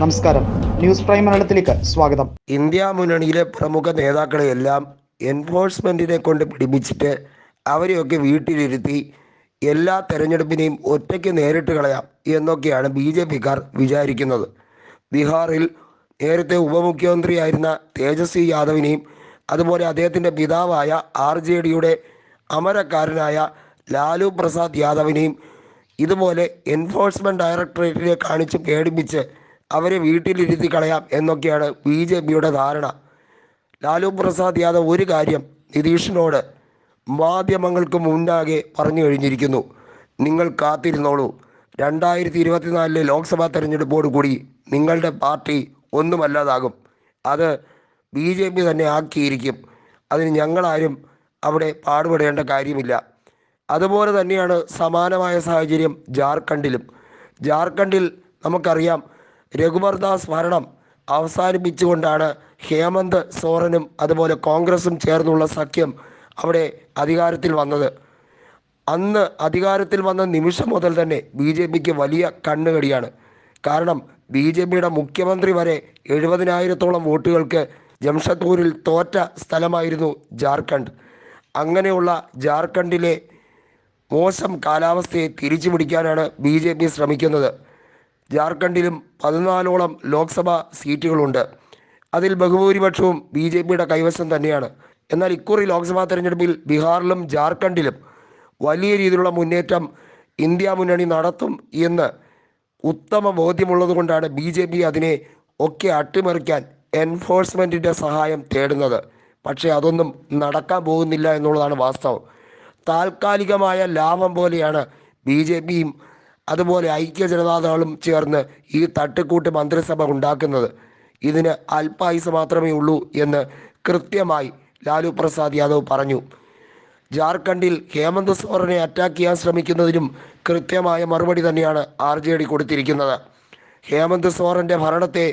നമസ്കാരം. News prime മലയാളത്തിലേക്ക് സ്വാഗതം. ഇന്ത്യ മുന്നണിയിലെ പ്രമുഖ നേതാക്കളെ നേതാക്കളെയെല്ലാം എൻഫോഴ്സ്മെന്റിനെ കൊണ്ട് പിടിപ്പിച്ചിട്ട് അവരെയൊക്കെ വീട്ടിലിരുത്തി എല്ലാ തെരഞ്ഞെടുപ്പിനെയും ഒറ്റയ്ക്ക് നേരിട്ട് കളയാം എന്നൊക്കെയാണ് ബി ജെ പിക്കാർ വിചാരിക്കുന്നത്. ബീഹാറിൽ നേരത്തെ ഉപമുഖ്യമന്ത്രിയായിരുന്ന തേജസ്വി യാദവിനെയും അതുപോലെ അദ്ദേഹത്തിന്റെ പിതാവായ ആർ ജെ ഡിയുടെ അമരക്കാരനായ ലാലു പ്രസാദ് യാദവിനെയും ഇതുപോലെ എൻഫോഴ്സ്മെന്റ് ഡയറക്ടറേറ്റിനെ കാണിച്ച് പേടിപ്പിച്ച് അവരെ വീട്ടിലിരുത്തി കളയാം എന്നൊക്കെയാണ് ബി ജെ പിയുടെ ധാരണ. ലാലു പ്രസാദ് യാദവ് ഒരു കാര്യം നിതീഷിനോട് മാധ്യമങ്ങൾക്ക് മുന്നാകെ പറഞ്ഞു കഴിഞ്ഞിരിക്കുന്നു. നിങ്ങൾ കാത്തിരുന്നോളൂ. രണ്ടായിരത്തി ഇരുപത്തിനാലിലെ ലോക്സഭാ തെരഞ്ഞെടുപ്പോട് കൂടി നിങ്ങളുടെ പാർട്ടി ഒന്നുമല്ലാതാകും. അത് ബി ജെ പി തന്നെ ആക്കിയിരിക്കും. അതിന് ഞങ്ങളാരും അവിടെ പാടുപെടേണ്ട കാര്യമില്ല. അതുപോലെ തന്നെയാണ് സമാനമായ സാഹചര്യം ജാർഖണ്ഡിലും. ജാർഖണ്ഡിൽ നമുക്കറിയാം രഘുബർദാസ് ഭരണം അവസാനിപ്പിച്ചുകൊണ്ടാണ് ഹേമന്ത് സോറനും അതുപോലെ കോൺഗ്രസും ചേർന്നുള്ള സഖ്യം അവിടെ അധികാരത്തിൽ വന്നത്. അന്ന് അധികാരത്തിൽ വന്ന നിമിഷം മുതൽ തന്നെ ബി ജെ പിക്ക് വലിയ കണ്ണുകടിയാണ്. കാരണം ബി ജെ പിയുടെ മുഖ്യമന്ത്രി വരെ എഴുപതിനായിരത്തോളം വോട്ടുകൾക്ക് ജംഷഡ്പൂരിൽ തോറ്റ സ്ഥലമായിരുന്നു ജാർഖണ്ഡ്. അങ്ങനെയുള്ള ജാർഖണ്ഡിലെ മോശം കാലാവസ്ഥയെ തിരിച്ചു പിടിക്കാനാണ് ബി ജെ പി ശ്രമിക്കുന്നത്. ജാർഖണ്ഡിലും പതിനാലോളം ലോക്സഭാ സീറ്റുകളുണ്ട്. അതിൽ ബഹുഭൂരിപക്ഷവും ബി ജെ പിയുടെ കൈവശം തന്നെയാണ്. എന്നാൽ ഇക്കുറി ലോക്സഭാ തെരഞ്ഞെടുപ്പിൽ ബീഹാറിലും ജാർഖണ്ഡിലും വലിയ രീതിയിലുള്ള മുന്നേറ്റം ഇന്ത്യ മുന്നണി നടത്തും എന്ന് ഉത്തമ ബോധ്യമുള്ളതുകൊണ്ടാണ് ബി ജെ പി അതിനെ ഒക്കെ അട്ടിമറിക്കാൻ എൻഫോഴ്സ്മെന്റിന്റെ സഹായം തേടുന്നത്. പക്ഷേ അതൊന്നും നടക്കാൻ പോകുന്നില്ല എന്നുള്ളതാണ് വാസ്തവം. താൽക്കാലികമായ ലാഭം പോലെയാണ് ബി ജെ പിയും അതുപോലെ ഐക്യ ജനതാദളും ചേർന്ന് ഈ തട്ടിക്കൂട്ട് മന്ത്രിസഭ ഉണ്ടാക്കുന്നത്. ഇതിന് അല്പായുസ് മാത്രമേ ഉള്ളൂ എന്ന് കൃത്യമായി ലാലു പ്രസാദ് യാദവ് പറഞ്ഞു. ജാർഖണ്ഡിൽ ഹേമന്ത് സോറനെ അറ്റാക്ക് ചെയ്യാൻ ശ്രമിക്കുന്നതിനും കൃത്യമായ മറുപടി തന്നെയാണ് ആർ ജെ ഡി കൊടുത്തിരിക്കുന്നത്. ഹേമന്ത് സോറന്റെ ഭരണത്തെ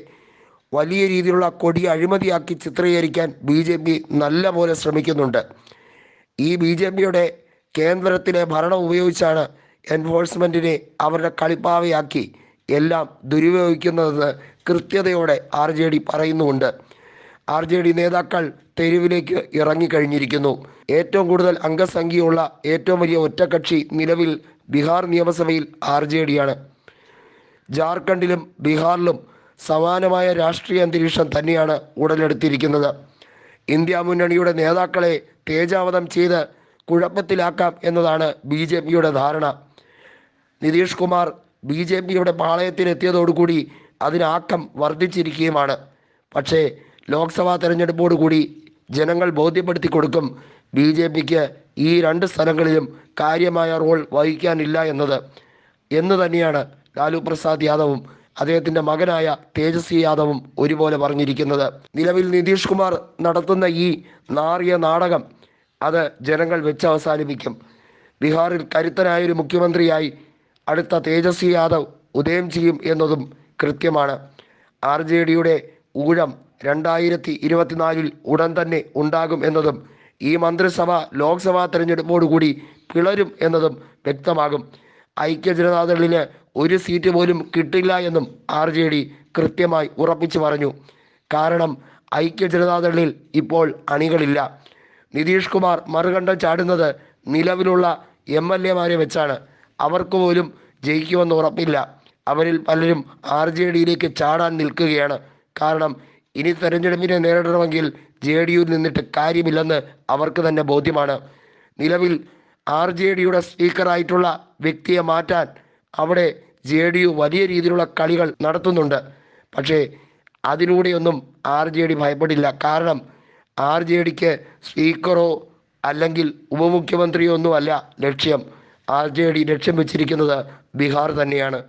വലിയ രീതിയിലുള്ള കൊടി അഴിമതിയാക്കി ചിത്രീകരിക്കാൻ ബി ജെ പി നല്ല പോലെ ശ്രമിക്കുന്നുണ്ട്. ഈ ബി ജെ പിയുടെ കേന്ദ്രത്തിലെ ഭരണം ഉപയോഗിച്ചാണ് എൻഫോഴ്സ്മെന്റിനെ അവരുടെ കളിപ്പാവയാക്കി. എല്ലാം ദുരുപയോഗിക്കുന്നതെന്ന് കൃത്യതയോടെ ആർ ജെ ഡി പറയുന്നുമുണ്ട്. ആർ ജെ ഡി നേതാക്കൾ തെരുവിലേക്ക് ഇറങ്ങിക്കഴിഞ്ഞിരിക്കുന്നു. ഏറ്റവും കൂടുതൽ അംഗസംഖ്യയുള്ള ഏറ്റവും വലിയ ഒറ്റക്കക്ഷി നിലവിൽ ബീഹാർ നിയമസഭയിൽ ആർ ജെ ഡിയാണ് ജാർഖണ്ഡിലും ബീഹാറിലും സമാനമായ രാഷ്ട്രീയ അന്തരീക്ഷം തന്നെയാണ് ഉടലെടുത്തിരിക്കുന്നത്. ഇന്ത്യ മുന്നണിയുടെ നേതാക്കളെ തേജാവധം ചെയ്ത് കുഴപ്പത്തിലാക്കാം എന്നതാണ് ബി ധാരണ. നിതീഷ് കുമാർ ബി ജെ പിയുടെ പാളയത്തിലെത്തിയതോടുകൂടി അതിനാക്കം വർദ്ധിച്ചിരിക്കുകയുമാണ്. പക്ഷേ ലോക്സഭാ തെരഞ്ഞെടുപ്പോടുകൂടി ജനങ്ങൾ ബോധ്യപ്പെടുത്തി കൊടുക്കും ബി ജെ പിക്ക് ഈ രണ്ട് സ്ഥലങ്ങളിലും കാര്യമായ റോൾ വഹിക്കാനില്ല എന്നത്. എന്ന് തന്നെയാണ് ലാലു പ്രസാദ് യാദവും അദ്ദേഹത്തിന്റെ മകനായ തേജസ്വി യാദവും ഒരുപോലെ പറഞ്ഞിരിക്കുന്നത്. നിലവിൽ നിതീഷ് കുമാർ നടത്തുന്ന ഈ നാറിയ നാടകം അത് ജനങ്ങൾ വെച്ച് അവസാനിപ്പിക്കും ബീഹാറിൽ കരുത്തനായ ഒരു മുഖ്യമന്ത്രിയായി അടുത്ത തേജസ്വി യാദവ് ഉദയം ചെയ്യും എന്നതും കൃത്യമാണ്. ആർ ജെ ഡിയുടെ ഊഴം രണ്ടായിരത്തി ഇരുപത്തിനാലിൽ ഉടൻ തന്നെ ഉണ്ടാകും എന്നതും ഈ മന്ത്രിസഭ ലോക്സഭാ തെരഞ്ഞെടുപ്പോടുകൂടി പിളരും എന്നതും വ്യക്തമാകും. ഐക്യ ജനതാദളിന് ഒരു സീറ്റ് പോലും കിട്ടില്ല എന്നും ആർ ജെ ഡി കൃത്യമായി ഉറപ്പിച്ചു പറഞ്ഞു. കാരണം ഐക്യ ജനതാദളിൽ ഇപ്പോൾ അണികളില്ല. നിതീഷ് കുമാർ മറുകണ്ഠം ചാടുന്നത് നിലവിലുള്ള എം എൽ എമാരെ വെച്ചാണ്. അവർക്ക് പോലും ജയിക്കുമെന്ന് ഉറപ്പില്ല. അവരിൽ പലരും ആർ ജെ ഡിയിലേക്ക് ചാടാൻ നിൽക്കുകയാണ്. കാരണം ഇനി തെരഞ്ഞെടുപ്പിനെ നേരിടണമെങ്കിൽ ജെ ഡി യുവിൽ നിന്നിട്ട് കാര്യമില്ലെന്ന് അവർക്ക് തന്നെ ബോധ്യമാണ്. നിലവിൽ ആർ ജെ ഡിയുടെ സ്പീക്കറായിട്ടുള്ള വ്യക്തിയെ മാറ്റാൻ അവിടെ ജെ ഡി യു വലിയ രീതിയിലുള്ള കളികൾ നടത്തുന്നുണ്ട്. പക്ഷേ അതിലൂടെയൊന്നും ആർ ജെ ഡി ഭയപ്പെടില്ല. കാരണം ആർ ജെ ഡിക്ക് സ്പീക്കറോ അല്ലെങ്കിൽ ഉപമുഖ്യമന്ത്രിയോ ഒന്നുമല്ല ലക്ഷ്യം. ആർ ജെ ഡി ലക്ഷ്യം വെച്ചിരിക്കുന്നത് ബീഹാർ തന്നെയാണ്.